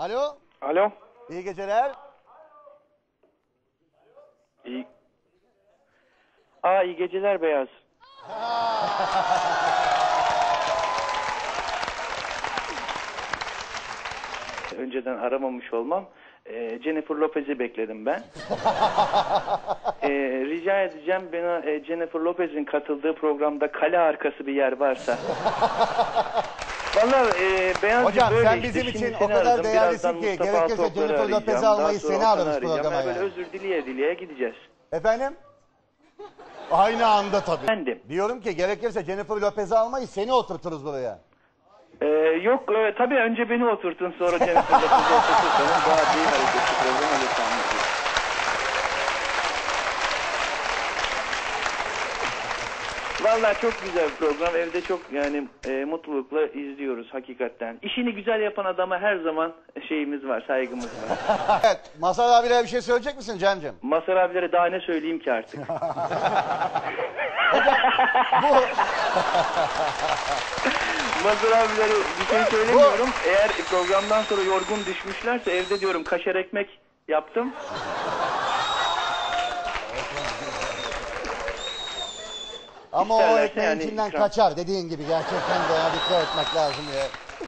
Alo. Alo. İyi geceler. İyi. Aa iyi geceler Beyaz. Önceden aramamış olmam. Ee, Jennifer Lopez'i bekledim ben. Ee, rica edeceğim bana e, Jennifer Lopez'in katıldığı programda kale arkası bir yer varsa. Vallahi e, Beyazcığım Hocam, böyle sen işte. bizim Şimdi için o seni kadar aradım. değerlisin Birazdan ki, Mustafa gerekirse Jennifer Lopez'i arayacağım. almayı Daha sonra seni Okan'ı alırız arayacağım. programa Böyle yani. özür dileye dileye gideceğiz. Efendim? Aynı anda tabii. Efendim. Diyorum ki gerekirse Jennifer Lopez'i almayı seni oturturuz buraya. Ee, yok e, tabii önce beni oturtun sonra Jennifer Lopez'i oturtursanız daha değil hareketli program öyle Vallahi çok güzel bir program. Evde çok yani e, mutlulukla izliyoruz hakikaten. İşini güzel yapan adama her zaman şeyimiz var, saygımız var. Evet. Masar abilere bir şey söyleyecek misin Cem'cim? Masar abilere daha ne söyleyeyim ki artık? Mazhar abilere bir şey söylemiyorum. Eğer programdan sonra yorgun düşmüşlerse evde diyorum kaşar ekmek yaptım. Ama o İsterlerse ekmeğin yani içinden ikram. kaçar dediğin gibi gerçekten de ya dikkat etmek lazım ya.